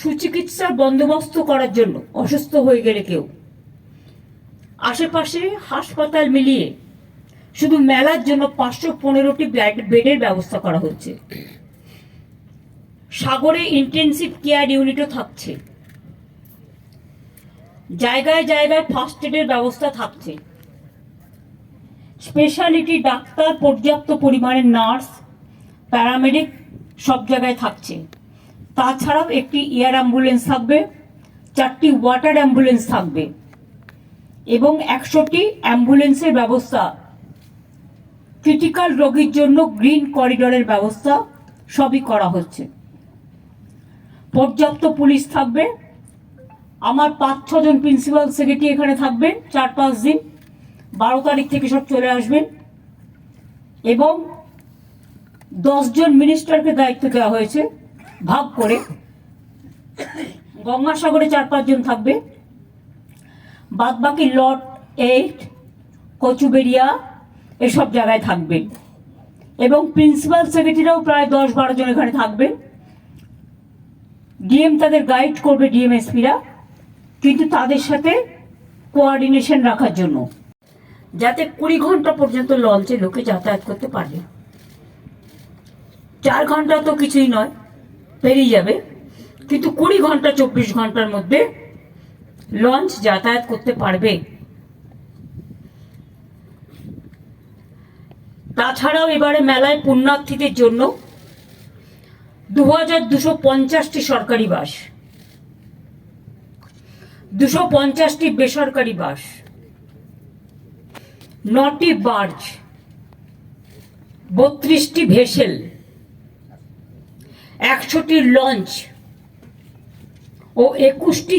সুচিকিৎসার বন্দোবস্ত করার জন্য অসুস্থ হয়ে গেলে কেউ। আশেপাশে হাসপাতাল মিলিয়ে শুধু মেলার জন্য পাঁচশো পনেরোটি বেডের ব্যবস্থা করা হচ্ছে। সাগরে ইন্টেন্সিভ কেয়ার ইউনিটও থাকছে। জায়গায় জায়গায় ফার্স্ট এডের ব্যবস্থা থাকছে। স্পেশালিটি ডাক্তার পর্যাপ্ত পরিমাণে নার্স প্যারামেডিক সব জায়গায় থাকছে। তাছাড়াও একটি এয়ার অ্যাম্বুলেন্স থাকবে, চারটি ওয়াটার অ্যাম্বুলেন্স থাকবে, এবং একশোটি অ্যাম্বুলেন্সের ব্যবস্থা। ক্রিটিক্যাল রোগীর জন্য গ্রিন করিডোরের ব্যবস্থা সবই করা হচ্ছে। পর্যাপ্ত পুলিশ থাকবে। আমার পাঁচ ছজন প্রিন্সিপাল সেক্রেটারি এখানে থাকবেন, চার, পাঁচ দিন। বারো তারিখ থেকে সব চলে আসবেন। এবং দশজন মিনিস্টারকে দায়িত্ব দেওয়া হয়েছে। ভাগ করে গঙ্গাসাগরে চার পাঁচজন থাকবে। বাদ বাকি লট এইট কচুবেরিয়া এসব জায়গায় থাকবেন এবং প্রিন্সিপাল সেক্রেটারিরাও প্রায় দশ বারো জন এখানে থাকবেন ডিএম তাদের গাইড করবে ডিএমএসপিরা, কিন্তু তাদের সাথে কোঅর্ডিনেশন রাখার জন্য। যাতে কুড়ি ঘণ্টা পর্যন্ত লঞ্চে লোকে যাতায়াত করতে পারবে। চার ঘণ্টা তো কিছুই নয়। পেরিয়ে যাবে। কিন্তু কুড়ি ঘণ্টা, চব্বিশ ঘণ্টার মধ্যে লঞ্চ যাতায়াত করতে পারবে। তাছাড়াও এবারে মেলায় পুণ্যার্থীদের জন্য দু হাজার দুশো পঞ্চাশটি সরকারি বাস। দুশো পঞ্চাশটি বেসরকারি বাস। নটি বার্জ। বত্রিশটি ভেসেল। একশোটি লঞ্চ ও একুশটি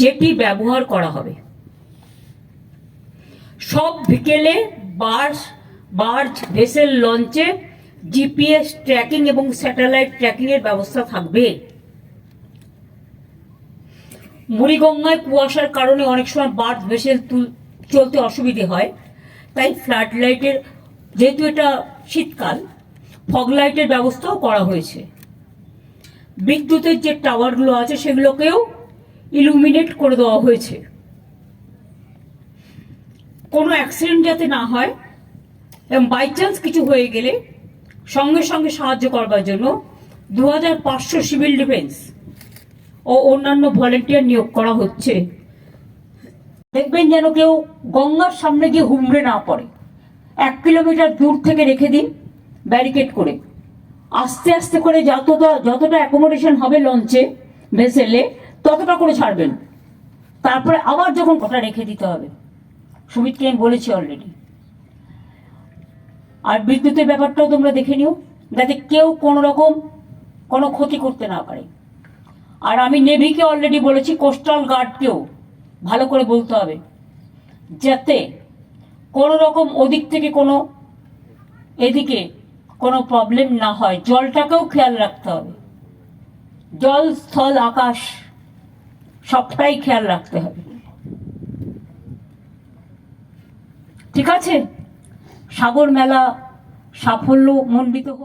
জেটি ব্যবহার করা হবে। সব বিকেলে বাস বার্জ ভেসেল লঞ্চে জিপিএস ট্র্যাকিং এবং স্যাটেলাইট ট্র্যাকিং এর ব্যবস্থা থাকবে। মুড়িগঙ্গায় কুয়াশার কারণে অনেক সময় বার্জ ভেসেল চলতে অসুবিধে হয়, তাই ফ্ল্যাট লাইটের, যেহেতু এটা শীতকাল, ফগ লাইটের ব্যবস্থাও করা হয়েছে। বিদ্যুতের যে টাওয়ারগুলো আছে সেগুলোকেও ইলুমিনেট করে দেওয়া হয়েছে। কোনো অ্যাক্সিডেন্ট যাতে না হয়, এবং বাই চান্স কিছু হয়ে গেলে সঙ্গে সঙ্গে সাহায্য করবার জন্য দু হাজার পাঁচশো সিভিল ডিফেন্স ও অন্যান্য ভলেন্টিয়ার নিয়োগ করা হচ্ছে। দেখবেন যেন কেউ গঙ্গার সামনে গিয়ে হুমড়ে না পড়ে। এক কিলোমিটার দূর থেকে রেখে দিন ব্যারিকেড করে। আস্তে আস্তে করে যতটা যতটা অ্যাকোমোডেশন হবে লঞ্চে ভেসেলে ততটা করে ছাড়বেন। তারপরে আবার যখন কটা রেখে দিতে হবে। সুমিতকে আমি বলেছি অলরেডি আর বিদ্যুতের ব্যাপারটাও তোমরা দেখে নিও, যাতে কেউ কোনো রকম কোনো ক্ষতি করতে না পারে। আর আমি নেভিকে অলরেডি বলেছি কোস্টাল গার্ডকেও ভালো করে বলতে হবে, যাতে কোনো রকম ওদিক থেকে কোনো এদিকে কোনো প্রবলেম না হয়। জলটাকেও খেয়াল রাখতে হবে। জল, স্থল, আকাশ, সবটাই খেয়াল রাখতে হবে। ঠিক আছে? সাগর মেলা সাফল্য মণ্ডিত